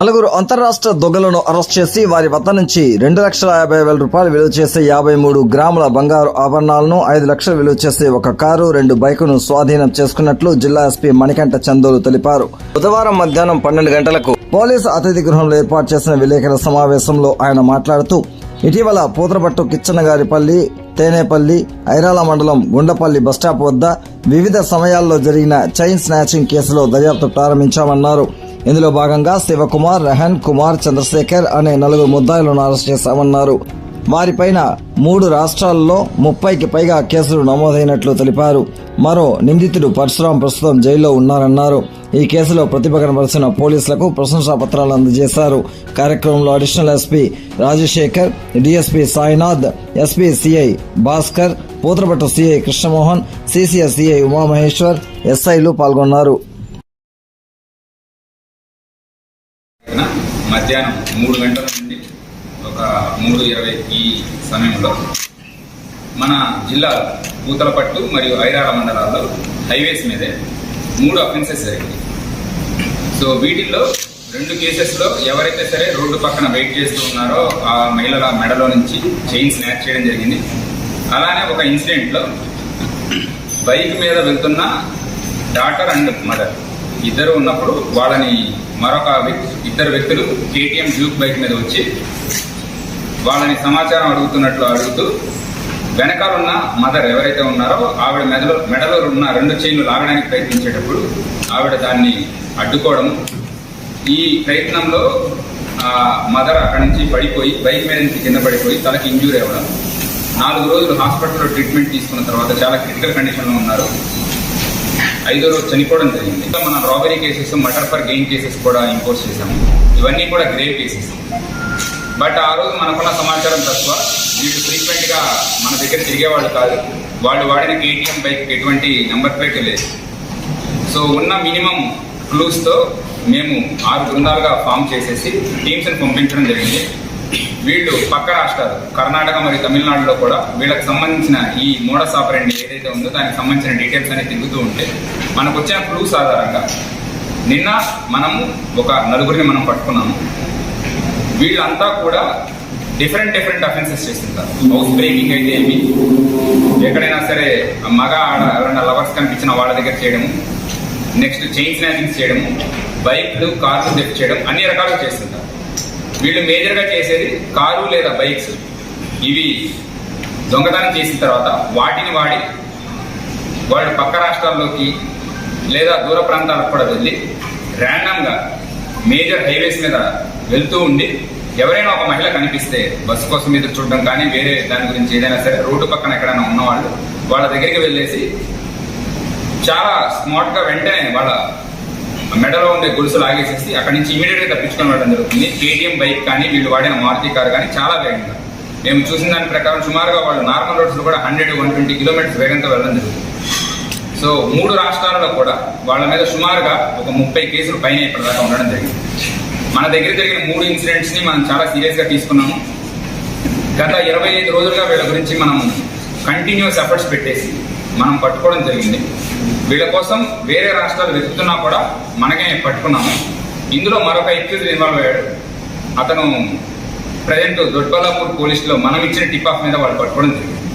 నలుగురు అంతరాష్ట్ర దొంగలను అరెస్ట్ చేసి వారి వద్ద నుంచి రెండు లక్షల యాభై వేల రూపాయలు విలువ చేసే యాభై మూడు గ్రాముల బంగారు ఆభరణాలను ఐదు లక్షలు విలువ చేసే ఒక కారు రెండు బైకును స్వాధీనం చేసుకున్నట్లు జిల్లా ఎస్పీ మణికంఠ చందోలు తెలిపారు. బుధవారం మధ్యాహ్నం పన్నెండు గంటలకు పోలీసు అతిథి గృహంలో ఏర్పాటు చేసిన విలేకరుల సమావేశంలో ఆయన మాట్లాడుతూ ఇటీవల పూతరపట్టు కిచ్చనగారిపల్లి తేనేపల్లి ఐరాల మండలం గుండపల్లి బస్టాప్ వద్ద వివిధ సమయాల్లో జరిగిన చైన్ స్నాచింగ్ కేసులో దర్యాప్తు ప్రారంభించామన్నారు. ఇందులో భాగంగా శివకుమార్ రెహన్ కుమార్ చంద్రశేఖర్ అనే నలుగురు ముద్దాయిలను అరెస్ట్ చేశామన్నారు. వారిపైన మూడు రాష్ట్రాల్లో ముప్పైకి పైగా కేసులు నమోదైనట్లు తెలిపారు. మరో నిందితుడు పరశురాం ప్రస్తుతం జైల్లో ఉన్నారన్నారు. ఈ కేసులో ప్రతిభ కనబరిచిన పోలీసులకు ప్రశంసా పత్రాలు అందజేశారు. కార్యక్రమంలో additional SP Rajasekhar DSP Sainath SP CI Bhaskar Putharapattu CI Krishnamohan CCS CI Umamaheshwar ఎస్ఐలు పాల్గొన్నారు. మధ్యాహ్నం మూడు గంటల నుండి ఒక మూడు ఇరవై ఈ సమయంలో మన జిల్లా పూతలపట్టు మరియు ఐరాల మండలాల్లో హైవేస్ మీదే మూడు అఫెన్సెస్ జరిగింది సో వీటిల్లో రెండు కేసెస్లో ఎవరైతే సరే రోడ్డు పక్కన వెయిట్ చేస్తూ ఉన్నారో ఆ మహిళల మెడలో నుంచి చైన్ స్నాచ్ చేయడం జరిగింది. అలానే ఒక ఇన్సిడెంట్లో బైక్ మీద వెళ్తున్న డాటర్ అండ్ మదర్ ఇద్దరు ఉన్నప్పుడు వాళ్ళని మరొక వ్యక్తి ఇద్దరు వ్యక్తులు కేటీఎం డ్యూక్ బైక్ మీద వచ్చి వాళ్ళని సమాచారం అడుగుతున్నట్లు అడుగుతూ వెనకాల ఉన్న మదర్ ఎవరైతే ఉన్నారో ఆవిడ మెడలో మెడలో ఉన్న రెండు చైన్లు లాగడానికి ప్రయత్నించేటప్పుడు ఆవిడ దాన్ని అడ్డుకోవడం. ఈ ప్రయత్నంలో ఆ మదర్ అక్కడి నుంచి పడిపోయి బైక్ మీద నుంచి కింద పడిపోయి తనకి ఇంజూరీ అవ్వడం. నాలుగు రోజులు హాస్పిటల్లో ట్రీట్మెంట్ తీసుకున్న తర్వాత చాలా క్రిటికల్ కండిషన్లో ఉన్నారు. ఐదో రోజు చనిపోవడం జరిగింది. ఇంకా robbery cases murder for gain cases కూడా ఇంపోజ్ చేశాము. ఇవన్నీ కూడా గ్రేవ్ కేసెస్ బట్ ఆ రోజు మనకున్న సమాచారం తక్కువ. వీళ్ళు ఫ్రీక్వెంట్గా మన దగ్గర తిరిగేవాళ్ళు కాదు. వాళ్ళు వాడిన కేటీఎం బైక్ ఎటువంటి నెంబర్ ప్లేట్ లేదు. సో ఉన్న మినిమం క్లూస్తో మేము ఆరు బృందాలుగా ఫామ్ చేసేసి టీమ్స్ని పంపించడం జరిగింది. వీళ్ళు పక్క రాష్ట్రాలు కర్ణాటక మరియు తమిళనాడులో కూడా వీళ్ళకి సంబంధించిన ఈ మోడస్ ఆపరెంట్ ఏదైతే ఉందో దానికి సంబంధించిన డీటెయిల్స్ అనేవి తిరుగుతూ ఉంటే మనకు వచ్చిన క్లూస్ ఆధారంగా నిన్న మనము ఒక నలుగురిని మనం పట్టుకున్నాము. వీళ్ళంతా కూడా డిఫరెంట్ డిఫరెంట్ అఫెన్సెస్ చేస్తుంటారు. హౌస్ బ్రేకింగ్ అయితే ఏమి? ఎక్కడైనా సరే మగ ఆడ ఎవరైనా లవర్స్ కనిపించిన వాళ్ళ దగ్గర చేయడము. నెక్స్ట్ చైన్ స్నాచింగ్స్ చేయడము. బైక్లు కార్లు తెప్పి చేయడం. అన్ని రకాలుగా చేస్తుంటారు. వీళ్ళు మేజర్గా చేసేది కారు లేదా బైక్స్ ఇవి దొంగతనం చేసిన తర్వాత వాటిని వాడి వాళ్ళు పక్క రాష్ట్రాల్లోకి లేదా దూర ప్రాంతాలకు కూడా వెళ్ళి ర్యాండమ్గా మేజర్ హైవేస్ మీద వెళ్తూ ఉండి ఎవరైనా ఒక మహిళ కనిపిస్తే బస్సు కోసం ఎదురు చూడడం కానీ వేరే దాని గురించి ఏదైనా సరే రోడ్డు పక్కన ఎక్కడైనా ఉన్నవాళ్ళు వాళ్ళ దగ్గరికి వెళ్ళేసి చాలా స్మార్ట్గా వెంటనే వాళ్ళ మెడలో ఉండే గొలుసు లాగేసేసి అక్కడి నుంచి ఇమీడియట్గా తప్పించుకొని వెళ్ళడం జరుగుతుంది. కేటీఎం బైక్ కానీ వీళ్ళు వాడిన మారుతి కార్ కానీ చాలా వేగంగా. మేము చూసిన దాని ప్రకారం సుమారుగా వాళ్ళు నార్మల్ రోడ్స్లో కూడా హండ్రెడ్ వన్ ట్వంటీ కిలోమీటర్స్ వేగంతో వెళ్ళడం జరుగుతుంది. సో మూడు రాష్ట్రాలలో కూడా వాళ్ళ మీద సుమారుగా ఒక ముప్పై కేసులు పైన ఇప్పటిదాకా ఉండడం జరిగింది. మన దగ్గర జరిగిన మూడు ఇన్సిడెంట్స్ని మనం చాలా సీరియస్గా తీసుకున్నాము. గత ఇరవై ఐదు రోజులుగా వీళ్ళ గురించి మనం కంటిన్యూస్ ఎఫర్ట్స్ పెట్టేసి మనం పట్టుకోవడం జరిగింది. వీళ్ళ కోసం వేరే రాష్ట్రాలు వెతుకుతున్నా కూడా మనకే పట్టుకున్నాము. ఇందులో మరొక ఎక్యూజ్ ఇన్వాల్వ్ అయ్యాడు. అతను ప్రజెంట్ దొడ్బల్లాపూర్ పోలీసులో మనం ఇచ్చిన టిప్ ఆఫ్ మీద వాళ్ళు పట్టుకోవడం జరిగింది.